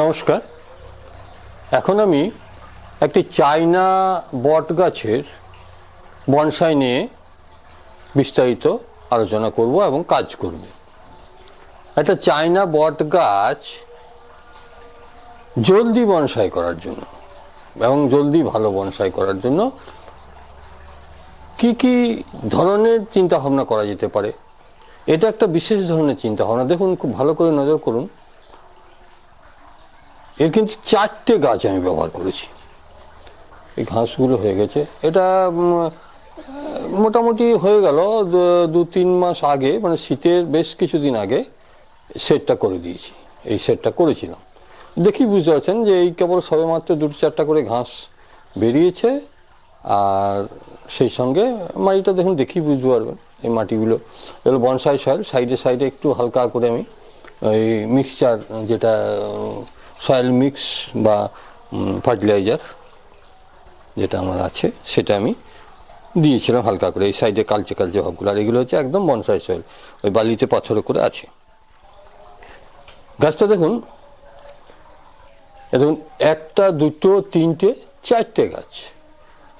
নমস্কার। এখন আমি একটি চাইনা বট গাছের বনসাই নিয়ে বিস্তারিত আলোচনা করব এবং কাজ করব। একটা চাইনা বট গাছ জলদি বনসাই করার জন্য এবং জলদি ভালো বনসাই করার জন্য কি কি ধরনের চিন্তা ভাবনা করা যেতে পারে? এটা একটা বিশেষ ধরনের চিন্তা ভাবনা দেখুন, খুব ভালো করে নজর করুন। এর কিন্তু চারটে গাছ আমি ব্যবহার করেছি। এই ঘাসগুলো হয়ে গেছে। এটা মোটামুটি হয়ে গেল। দু- তিন মাস আগে মানে শীতের বেশ কিছুদিন আগে, সেটটা করে দিয়েছি। এই সেটটা করেছিলাম। দেখি বুঝতে পারছেন যে এই কেবল সবেমাত্র দুটো চারটা করে ঘাস বেরিয়েছে। আর সেই সঙ্গে মাটিটা দেখুন, দেখি বুঝতে পারবেন এই মাটিগুলো। এগুলো বনসাই সয়েল, সাইডে সাইডে একটু হালকা করে আমি ওই মিক্সচার যেটা সয়েল মিক্স বা ফার্টিলাইজার যেটা আমার আছে, সেটা আমি দিয়েছিলাম হালকা করে। এই সাইডে কালচে কালচে ভাবগুলো। আর এগুলো হচ্ছে একদম বনসাই সয়েল ওই বালিতে পাথরে করে আছে। গাছটা দেখুন দেখুন, একটা, দুটো, তিনটে, চারটে গাছ।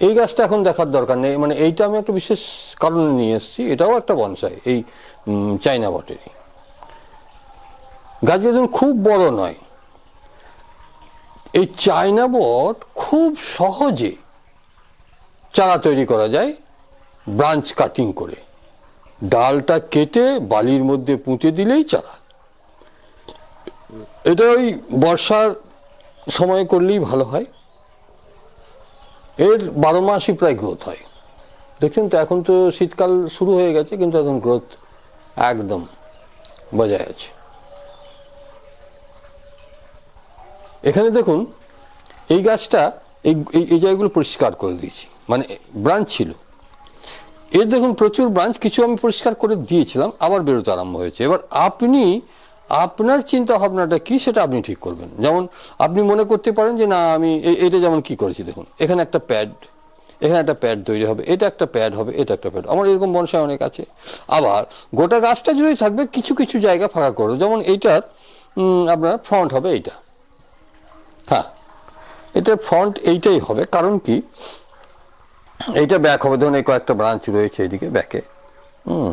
এই গাছটা এখন দেখার দরকার নেই। মানে এইটা আমি একটা বিশেষ কারণে নিয়ে এসেছি। এটাও একটা বনসাই এই চাইনা বটেরই। গাছ দেখুন, খুব বড় নয়। এই চায়না বট খুব সহজে চারা তৈরি করা যায় ব্রাঞ্চ কাটিং করে। ডালটা কেটে বালির মধ্যে পুঁতে দিলেই চারা। এটা ওই বর্ষার সময় করলেই ভালো হয়। এর বারো মাসই প্রায় গ্রোথ হয়। দেখছেন তো, এখন তো শীতকাল শুরু হয়ে গেছে, কিন্তু এখন গ্রোথ একদম বজায় আছে। এখানে দেখুন, এই গাছটা এই, এই- জায়গাগুলো পরিষ্কার করে দিয়েছি মানে ব্রাঞ্চ ছিল। এর দেখুন, প্রচুর ব্রাঞ্চ, কিছু আমি পরিষ্কার করে দিয়েছিলাম, আবার বেরোতে আরম্ভ হয়েছে। এবার আপনি, আপনার চিন্তা ভাবনাটা কি সেটা আপনি ঠিক করবেন। যেমন আপনি মনে করতে পারেন যে, না, আমি এটা যেমন কি করেছি, দেখুন, এখানে একটা প্যাড, এখানে একটা প্যাড তৈরি হবে, এটা একটা প্যাড হবে, এটা একটা প্যাড, আমার এরকম বনসাই অনেক আছে। আবার গোটা গাছটা জুড়েই থাকবে, কিছু কিছু জায়গা ফাঁকা করো যেমন এইটার আপনার ফ্রন্ট হবে এইটা। হ্যাঁ এটার ফ্রন্ট এইটাই হবে, কারণ কি? এইটা ব্যাক হবে, ধরুন এই কয়েকটা ব্রাঞ্চ রয়েছে এইদিকে ব্যাকে হুম,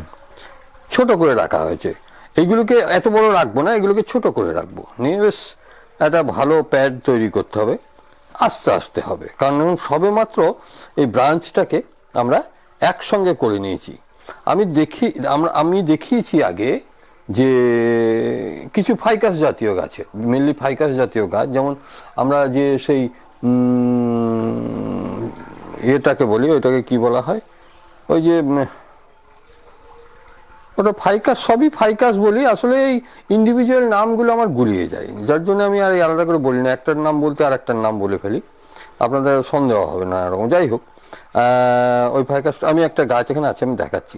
ছোট করে রাখা হয়েছে। এইগুলোকে এত বড় রাখব না, এগুলোকে ছোট করে রাখব। নিয়ে বেশ একটা ভালো প্যাড তৈরি করতে হবে, আস্তে আস্তে হবে। কারণ সবে মাত্র এই ব্রাঞ্চটাকে আমরা একসঙ্গে করে নিয়েছি। আমি দেখি, আমরা, আমি দেখিয়েছি আগে যে কিছু ফাইকাস জাতীয় গাছের মেনলি ফাইকাস জাতীয় গাছ, যেমন আমরা যে সেই ইয়েটাকে বলি, ওইটাকে কি বলা হয়? ওই যে ওটা ফাইকাস, সবই ফাইকাস বলি, আসলে এই ইন্ডিভিজুয়াল নামগুলো আমার গুলিয়ে যায়। যার জন্য আমি আর আলাদা করে বলি না, একটার নাম বলতে আর একটার নাম বলে ফেলি। আপনাদের সন্দেহ হবে না, এরকম। যাই হোক ওই ফাইকাস, আমি একটা গাছ এখানে আছে, আমি দেখাচ্ছি।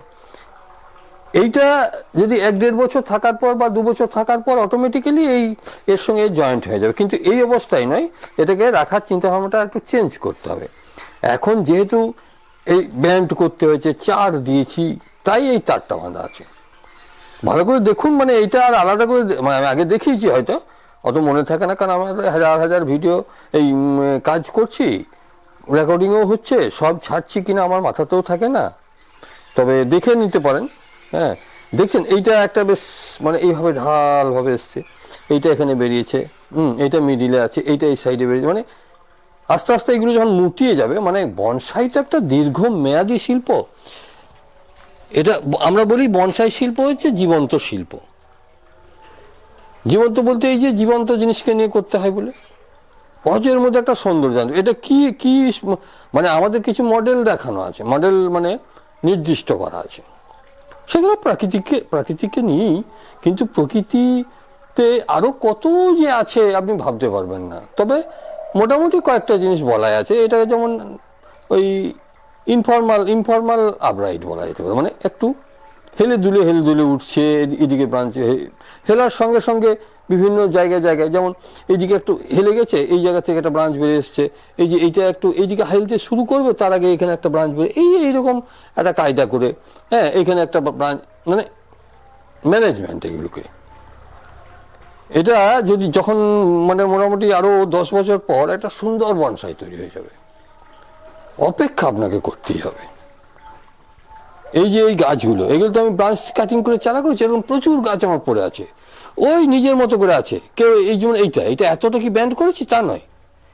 এইটা যদি এক দেড় বছর থাকার পর বা দু বছর থাকার পর অটোমেটিক্যালি এই এর সঙ্গে জয়েন্ট হয়ে যাবে। কিন্তু এই অবস্থায় নয়, এটাকে রাখার চিন্তা ভাবনাটা একটু চেঞ্জ করতে হবে। এখন যেহেতু এই ব্যান্ড করতে হয়েছে, চার দিয়েছি, তাই এই তারটা বাঁধা আছে। ভালো করে দেখুন মানে এইটা আর আলাদা করে মানে আমি আগে দেখিয়েছি হয়তো, অত মনে থাকে না, কারণ আমার হাজার হাজার ভিডিও এই কাজ করছি রেকর্ডিংও হচ্ছে, সব ছাড়ছি কিনা আমার মাথাতেও থাকে না। তবে দেখে নিতে পারেন। হ্যাঁ দেখছেন, এইটা একটা বেশ মানে এইভাবে ঢালভাবে এসছে। এইটা এখানে বেরিয়েছে, হুম, এইটা মিডিলে আছে, এইটা এই সাইডে বেরিয়েছে। মানে আস্তে আস্তে এগুলো যখন মুটিয়ে যাবে মানে বনসাই তো একটা দীর্ঘ মেয়াদী শিল্প। এটা আমরা বলি বনসাই শিল্প হচ্ছে জীবন্ত শিল্প। জীবন্ত বলতে এই যে জীবন্ত জিনিসকে নিয়ে করতে হয় বলে। অজের মধ্যে একটা সৌন্দর্য। এটা কি কি মানে আমাদের কিছু মডেল দেখানো আছে। মডেল মানে নির্দিষ্ট করা আছে। সেগুলো প্রাকৃতিককে প্রাকৃতিককে নিয়েই কিন্তু প্রকৃতিতে আরও কত যে আছে আপনি ভাবতে পারবেন না। তবে মোটামুটি কয়েকটা জিনিস বলা আছে। এটা যেমন ওই ইনফর্মাল ইনফর্মাল আপরাইট বলা যেতে পারে। মানে একটু হেলে দুলে হেলে দুলে উঠছে এদি- এদিকে ব্রাঞ্চে হেলার সঙ্গে সঙ্গে বিভিন্ন জায়গায় জায়গায়, যেমন এইদিকে একটু হেলে গেছে, এই জায়গা থেকে একটা ব্রাঞ্চ বেড়ে এসছে। এই যে এইটা একটু এইদিকে হেলতে শুরু করবে, তার আগে এখানে একটা ব্রাঞ্চ বেড়ে এই এইরকম একটা কায়দা করে হ্যাঁ এখানে একটা ব্রাঞ্চ মানে ম্যানেজমেন্ট এগুলোকে। এটা যদি যখন মানে মোটামুটি আরও দশ বছর পর একটা সুন্দর বনসাই তৈরি হয়ে যাবে। অপেক্ষা আপনাকে করতেই হবে। এই যে এই গাছগুলো, এগুলো তো আমি ব্রাঞ্চ কাটিং করে চারা করেছি এরকম প্রচুর গাছ আমার পড়ে আছে। ওই নিজের মতো করে আছে। কেউ এই যেমন এইটা, এটা এতটা কি ব্যান্ড করেছি? তা নয়।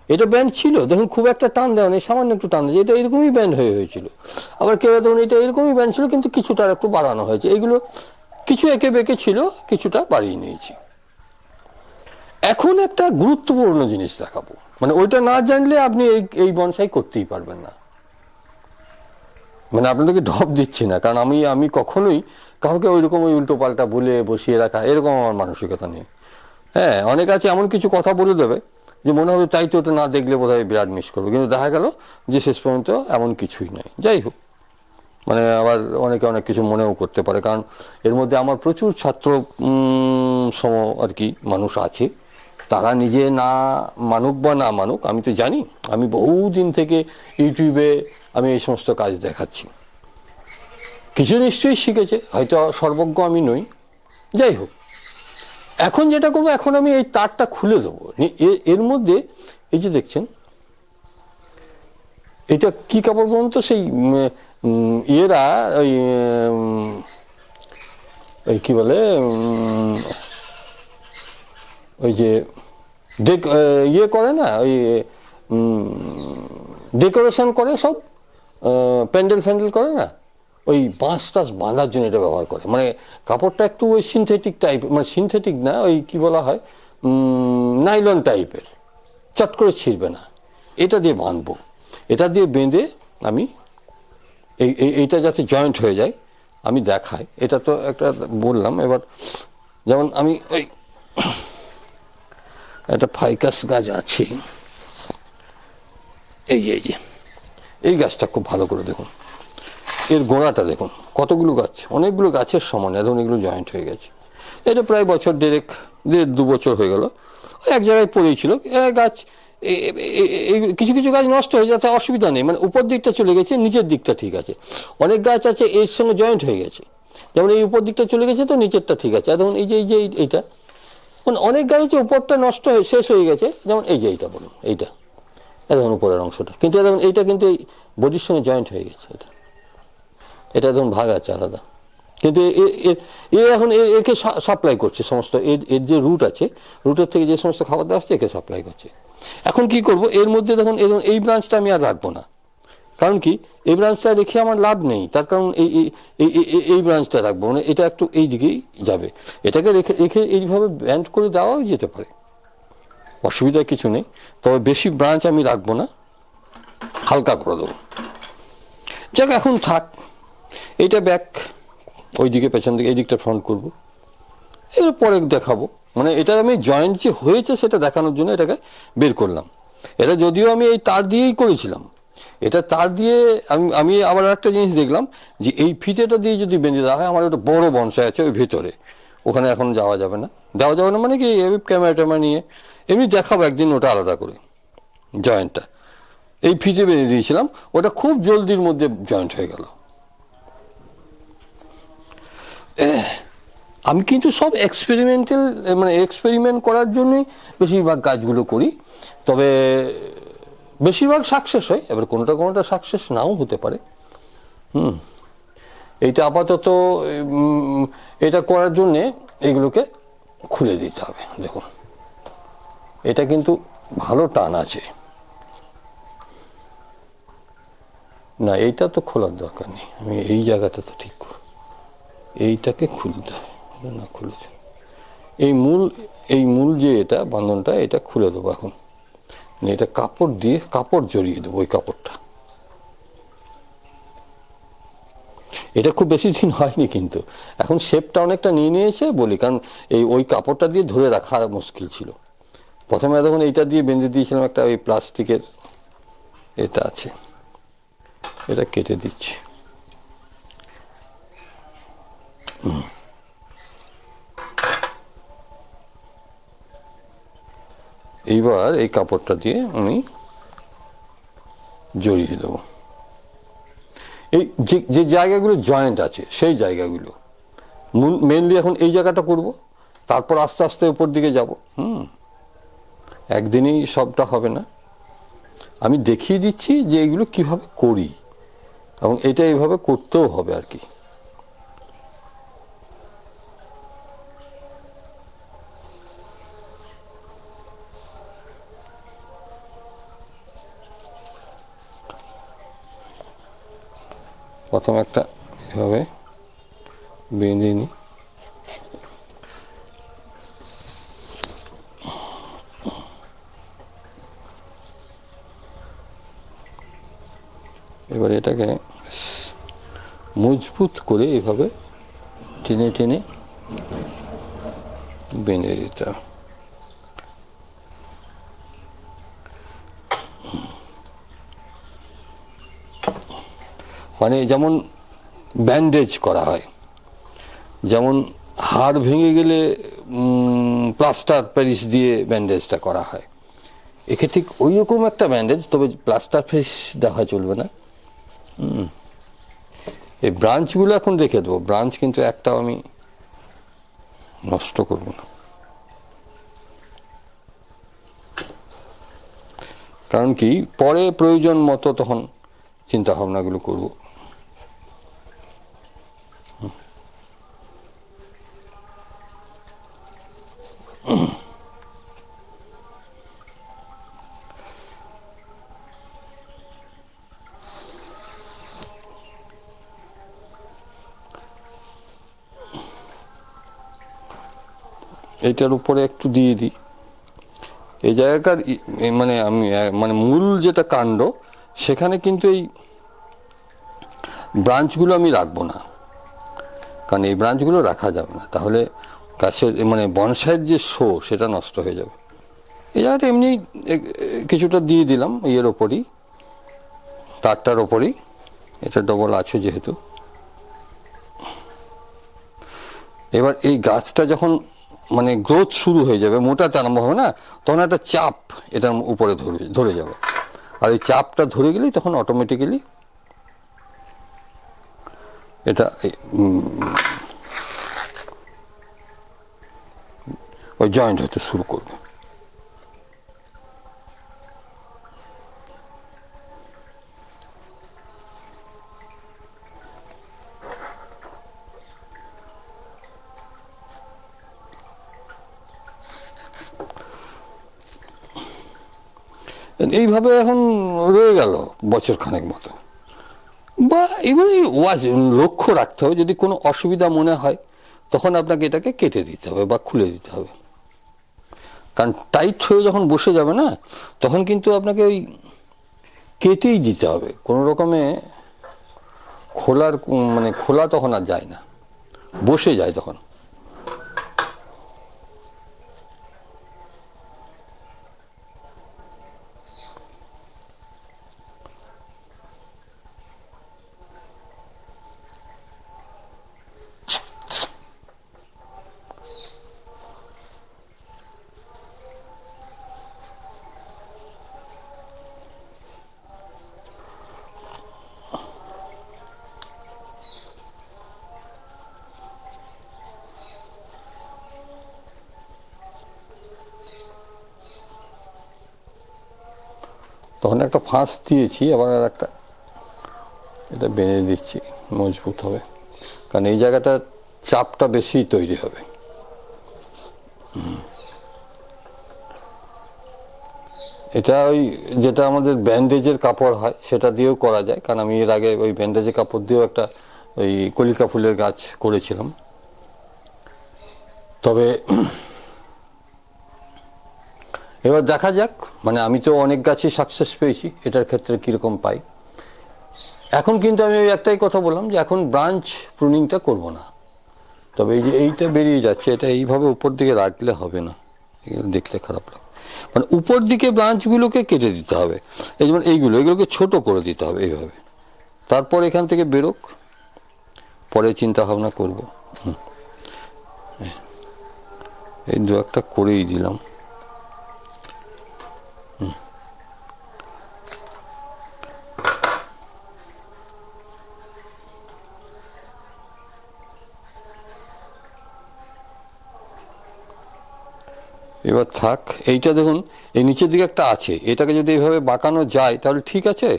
এটা ব্যান্ড ছিল। দেখুন, খুব একটা টান দেওয়া নেই, সামান্য একটু টান দেয় এটা এরকমই ব্যান্ড হয়ে হয়েছিল। আবার কেউ দেখুন এটা এরকমই ব্যান্ড ছিল, কিন্তু কিছুটা একটু বাড়ানো হয়েছে। এগুলো কিছু একে বেঁকে ছিল, কিছুটা বাড়িয়ে নিয়েছি। এখন একটা গুরুত্বপূর্ণ জিনিস দেখাবো। মানে ওইটা না জানলে আপনি এই এই বনসাই করতেই পারবেন না। মানে আপনাদেরকে ঢপ দিচ্ছি না, কারণ আমি আমি কখনোই কাউকে ওই রকম ওই উল্টো পাল্টা বলে বসিয়ে রাখা, এরকম আমার মানসিকতা নেই। হ্যাঁ অনেক আছে এমন কিছু কথা বলে দেবে যে মনে হবে তাই তো ওটা না দেখলে বোধহয় বিরাট মিস করবে, কিন্তু দেখা গেল যে শেষ পর্যন্ত এমন কিছুই নাই। যাই হোক মানে আবার অনেকে অনেক কিছু মনেও করতে পারে, কারণ এর মধ্যে আমার প্রচুর ছাত্র সম আর কি মানুষ আছে, তারা নিজে না মানুক বা না মানুক, আমি তো জানি, আমি বহুদিন থেকে ইউটিউবে আমি এই সমস্ত কাজ দেখাচ্ছি। কিছু নিশ্চয়ই শিখেছে, হয়তো সর্বজ্ঞ আমি নই। যাই হোক, এখন যেটা করব, এখন আমি এই তারটা খুলে দেবো। এর মধ্যে এই যে দেখছেন, এটা কি কাপড় বলুন তো? সেই ইয়েরা ওই ওই কি বলে ওই যে ডেক ইয়ে করে না, ওই ডেকোরেশন করে সব প্যান্ডেল ফ্যান্ডেল করে না? ওই বাঁশ টাস বাঁধার জন্য এটা ব্যবহার করে। মানে কাপড়টা একটু ওই সিনথেটিক টাইপ মানে সিনথেটিক না, ওই কি বলা হয় নাইলন টাইপের চট করে ছিঁড়বে না। এটা দিয়ে বাঁধবো। এটা দিয়ে বেঁধে আমি এই, এই- এইটা যাতে জয়েন্ট হয়ে যায়, আমি দেখাই। এটা তো একটা বললাম, এবার যেমন আমি ওই একটা ফাইকাস গাছ আছে। এই এই যে। এই গাছটা খুব ভালো করে দেখুন। এর গোড়াটা দেখুন, কতগুলো গাছ, অনেকগুলো গাছের সমান এখন এগুলো জয়েন্ট হয়ে গেছে। এটা প্রায় বছর দেড়েক, দেড় দু বছর হয়ে গেল। এক জায়গায় পড়েছিল গাছ, এ- এ- এ- এ- কিছু কিছু গাছ নষ্ট হয়ে যাতে অসুবিধা নেই মানে উপর দিকটা চলে গেছে, নিচের দিকটা ঠিক আছে। অনেক গাছ আছে, এর সঙ্গে জয়েন্ট হয়ে গেছে। যেমন এই উপর দিকটা চলে গেছে তো নিচেরটা ঠিক আছে দেখুন এই যে এই যে এই- এইটা মানে অনেক গাছ আছে, উপরটা নষ্ট হয়ে, শেষ হয়ে গেছে, যেমন এই যে এইটা বলুন, এইটা। দেখুন উপরের অংশটা। কিন্তু এইটা কিন্তু এই বডির সঙ্গে জয়েন্ট হয়ে গেছে এটা। এটা দেখুন ভাগ আছে আলাদা। কিন্তু এ- এখন একে সাপ্লাই করছে সমস্ত, এর যে রুট আছে রুটের থেকে যে সমস্ত খাবার দাওয়া আসছে একে সাপ্লাই করছে। এখন কি করব, এর মধ্যে দেখুন দেখুন এই ব্রাঞ্চটা আমি আর রাখব না। কারণ কি, এই ব্রাঞ্চটা রেখে আমার লাভ নেই। তার কারণ এই- এই ব্রাঞ্চটা রাখব। মানে এটা একটু এই দিকেই যাবে। এটাকে রেখে রেখে এইভাবে ব্যান্ড করে দেওয়াও যেতে পারে। অসুবিধা কিছু নেই। তবে বেশি ব্রাঞ্চ আমি রাখব না। হালকা করে দেবো। যাক, এখন থাক। এইটা ব্যাক ওই দিকে পেছন দিকে এই দিকটা ফ্রন্ট করব। এর পরে দেখাবো। মানে এটা আমি জয়েন্ট যে হয়েছে সেটা দেখানোর জন্য এটাকে বের করলাম। এটা যদিও আমি এই তার দিয়েই করেছিলাম। এটা তার দিয়ে আমি আমি আবার একটা জিনিস দেখলাম যে এই ফিতেটা দিয়ে যদি বেঁধে দেওয়া হয়, আমার একটা বড় বনসাই আছে ওই ভেতরে। ওখানে এখন যাওয়া যাবে না। যাওয়া যাবে না মানে কি ক্যামেরা ট্যামেরা নিয়ে। এমনি দেখাবো একদিন ওটা আলাদা করে জয়েন্টটা এই ফিতে বেঁধে দিয়েছিলাম, ওটা খুব জলদির মধ্যে জয়েন্ট হয়ে গেল। আমি কিন্তু সব এক্সপেরিমেন্টাল মানে এক্সপেরিমেন্ট করার জন্যই বেশিরভাগ কাজগুলো করি, তবে বেশিরভাগ সাকসেস হয়, এবার কোনোটা কোনোটা সাকসেস নাও হতে পারে। হুম, এইটা আপাতত এটা করার জন্যে এগুলোকে খুলে দিতে হবে, দেখুন। এটা কিন্তু ভালো টান আছে। না, এইটা তো খোলার দরকার নেই। আমি এই জায়গাটা তো ঠিক করব। এইটাকে খুলতে হয় না খুলেছে এই মূল এই মূল যে এটা বান্ধনটা এটা খুলে দেবো এখন। এটা কাপড় দিয়ে, কাপড় জড়িয়ে দেবো ওই কাপড়টা। এটা খুব বেশি দিন হয়নি কিন্তু। এখন শেপটা অনেকটা নিয়ে নিয়েছে বলি, কারণ এই ওই কাপড়টা দিয়ে ধরে রাখা মুশকিল ছিল। প্রথমে তখন এইটা দিয়ে বেঁধে দিয়েছিলাম একটা ওই প্লাস্টিকের এটা আছে। এটা কেটে দিচ্ছি। এইবার এই কাপড়টা দিয়ে আমি জড়িয়ে দেবো। এই যে যে জায়গাগুলো জয়েন্ট আছে, সেই জায়গাগুলো। মেনলি এখন এই জায়গাটা করব, তারপর আস্তে আস্তে উপর দিকে যাব। হুম। একদিনেই সবটা হবে না। আমি দেখিয়ে দিচ্ছি যে এগুলো কীভাবে করি এবং এটা এইভাবে করতেও হবে আর কি। প্রথম একটা এভাবে বেঁধে নিই এবার এটাকে মজবুত করে এভাবে টেনে টেনে বেঁধে দিতে। মানে যেমন ব্যান্ডেজ করা হয়, যেমন হাড় ভেঙে গেলে প্লাস্টার প্যারিস দিয়ে ব্যান্ডেজটা করা হয় একে ঠিক ওই রকম একটা ব্যান্ডেজ তবে প্লাস্টার ফেস দেখা চলবে না। এই ব্রাঞ্চগুলো এখন রেখে দেবো। ব্রাঞ্চ কিন্তু একটাও আমি নষ্ট করব না। কারণ কি? পরে প্রয়োজন মতো তখন চিন্তা ভাবনাগুলো করব এইটার উপরে একটু দিয়ে দিই। এই জায়গাকার মানে আমি মানে মূল যেটা কাণ্ড, সেখানে কিন্তু এই ব্রাঞ্চগুলো আমি রাখব না। কারণ এই ব্রাঞ্চগুলো রাখা যাবে না। তাহলে গাছের মানে বনসাইয়ের যে শো, সেটা নষ্ট হয়ে যাবে। এই জায়গাটা এমনি কিছুটা দিয়ে দিলাম ইয়ের ওপরই, তারটার ওপরই। এটা ডবল আছে যেহেতু। এবার এই গাছটা যখন মানে গ্রোথ শুরু হয়ে যাবে মোটাতে আরম্ভ হবে না, তখন একটা চাপ এটার উপরে ধরে ধরে যাবে। আর এই চাপটা ধরে গেলেই তখন অটোমেটিক্যালি এটা ওই জয়েন্ট হতে শুরু করবে। এইভাবে এখন রয়ে গেল বছর খানেক মতো বা এবারে ওয়াজ লক্ষ্য রাখতে হবে, যদি কোনো অসুবিধা মনে হয়, তখন আপনাকে এটাকে কেটে দিতে হবে বা খুলে দিতে হবে। কারণ টাইট হয়ে যখন বসে যাবে না, তখন কিন্তু আপনাকে ওই কেটেই দিতে হবে। কোনো রকমে খোলার মানে খোলা তখন আর যায় না। বসে যায় তখন। তখন একটা ফাঁস দিয়েছি আবার আর একটা। এটা বেঁধে দিচ্ছি, মজবুত হবে। কারণ এই জায়গাটা চাপটা বেশি তৈরি হবে। এটা ওই যেটা আমাদের ব্যান্ডেজের কাপড় হয়, সেটা দিয়েও করা যায়। কারণ আমি এর আগে ওই ব্যান্ডেজের কাপড় দিয়েও একটা ওই কলিকা ফুলের গাছ করেছিলাম। তবে এবার দেখা যাক মানে আমি তো অনেক গাছই সাকসেস পেয়েছি, এটার ক্ষেত্রে কীরকম পাই। এখন কিন্তু আমি একটাই কথা বললাম যে এখন ব্রাঞ্চ প্রুনিংটা করব না। তবে এই যে এইটা বেরিয়ে যাচ্ছে, এটা এইভাবে উপর দিকে রাখলে হবে না। এগুলো দেখতে খারাপ লাগে। মানে উপর দিকে ব্রাঞ্চগুলোকে কেটে দিতে হবে। এই যেমন এইগুলো, এগুলোকে ছোট করে দিতে হবে এইভাবে। তারপর এখান থেকে বেরোক, পরে চিন্তা ভাবনা করব। এই দু একটা করেই দিলাম। এবার থাক, এইটা দেখুন, এই নিচের দিকে একটা আছে, এটাকে যদি এইভাবে বাঁকানো যায়, তাহলে ঠিক আছে,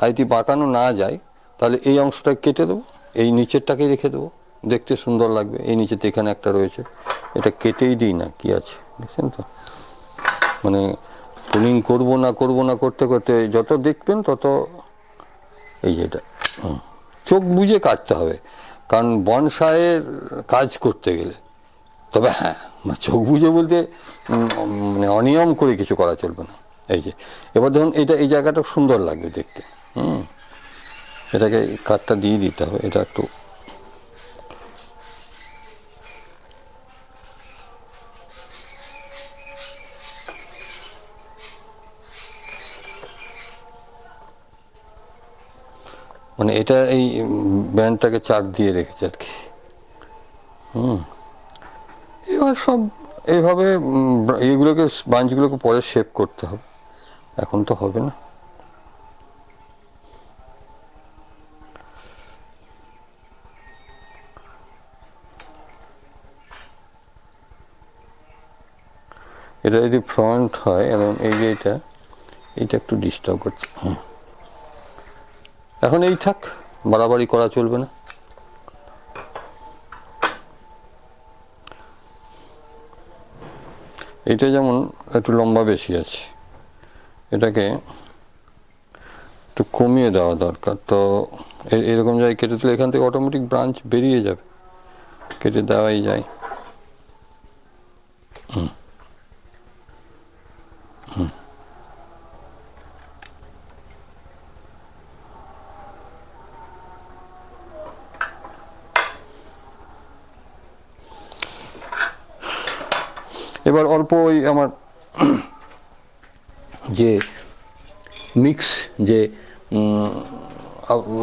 আর যদি বাঁকানো না যায়, তাহলে এই অংশটা কেটে দেবো, এই নিচেরটাকে রেখে দেবো, দেখতে সুন্দর লাগবে, এই নিচেতে এখানে একটা রয়েছে, এটা কেটেই দিই না, কি আছে, দেখছেন তো? মানে পুলিং করব না করব না করতে করতে, যত দেখবেন তত, এই যেটা চোখ বুঝে কাটতে হবে, কারণ বনসায়ের কাজ করতে গেলে, তবে হ্যাঁ মানে চোখ বুঝে বলতে মানে অনিয়ম করে কিছু করা চলবে না। এই যে, এবার ধরুন এটা, এই জায়গাটা সুন্দর লাগবে দেখতে, হুম? এটাকে কাঠটা দিয়ে দিতে হবে, এটা একটু। মানে এটা এই ব্যান্ডটাকে চার দিয়ে রেখেছে আর কি। হুম? এবার সব এইভাবে উম, এইগুলোকে বাঞ্চগুলোকে পরে শেপ করতে হবে। এখন তো হবে না। এটা যদি ফ্রন্ট হয় এবং এই যে এটা এইটা একটু ডিস্টার্ব করছে। এখন এই থাক বাড়াবাড়ি করা চলবে না। এটা যেমন একটু লম্বা বেশি আছে, এটাকে একটু কমিয়ে দেওয়া দরকার। তো এরকম জায়গায় কেটে তুলে এখান থেকে অটোমেটিক ব্রাঞ্চ বেরিয়ে যাবে, কেটে দেওয়াই যায়। এবার অল্প ওই আমার যে মিক্স যে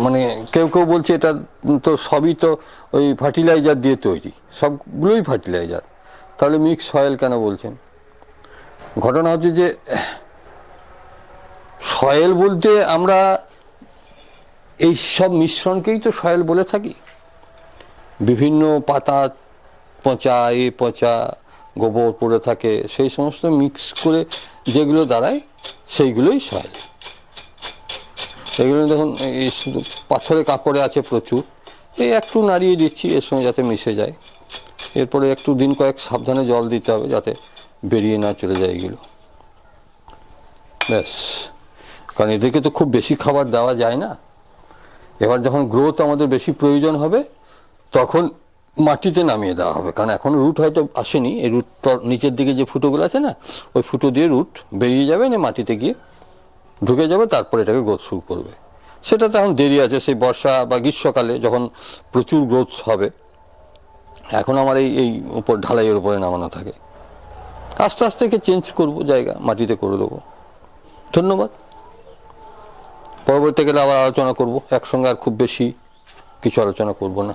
মানে কেউ কেউ বলছে এটা তো সবই তো ওই ফার্টিলাইজার দিয়ে তৈরি, সবগুলোই ফার্টিলাইজার তাহলে মিক্স সয়েল কেন বলছেন? ঘটনা হচ্ছে যে সয়েল বলতে আমরা এই সব মিশ্রণকেই তো সয়েল বলে থাকি। বিভিন্ন পাতা, পচা, এ পচা গোবর পড়ে থাকে, সেই সমস্ত মিক্স করে যেগুলো দাঁড়ায়, সেইগুলোই সয়েল এগুলো দেখুন, এই শুধু পাথরে কাঁকড়ে আছে প্রচুর। এই একটু নাড়িয়ে দিচ্ছি, এর সঙ্গে যাতে মিশে যায়। এরপরে একটু দিন কয়েক সাবধানে জল দিতে হবে যাতে বেরিয়ে না চলে যায় এগুলো। ব্যাস। কারণ এদেরকে তো খুব বেশি খাবার দেওয়া যায় না। এবার যখন গ্রোথ আমাদের বেশি প্রয়োজন হবে, তখন মাটিতে নামিয়ে দেওয়া হবে। কারণ এখন রুট হয়তো আসেনি। এই রুট নিচের দিকে যে ফুটোগুলো আছে না, ওই ফুটো দিয়ে রুট বেরিয়ে যাবে না মাটিতে গিয়ে ঢুকে যাবে, তারপরে এটাকে গ্রোথ শুরু করবে। সেটা তো এখন দেরি আছে, সেই বর্ষা বা গ্রীষ্মকালে যখন প্রচুর গ্রোথ হবে, এখন আমার এই এই উপর, ঢালাইয়ের উপরে নামানো থাকে। আস্তে আস্তে একে চেঞ্জ করব, জায়গা মাটিতে করে দেবো। ধন্যবাদ। পরবর্তীকালে আবার আলোচনা করব। একসঙ্গে আর খুব বেশি কিছু আলোচনা করব না।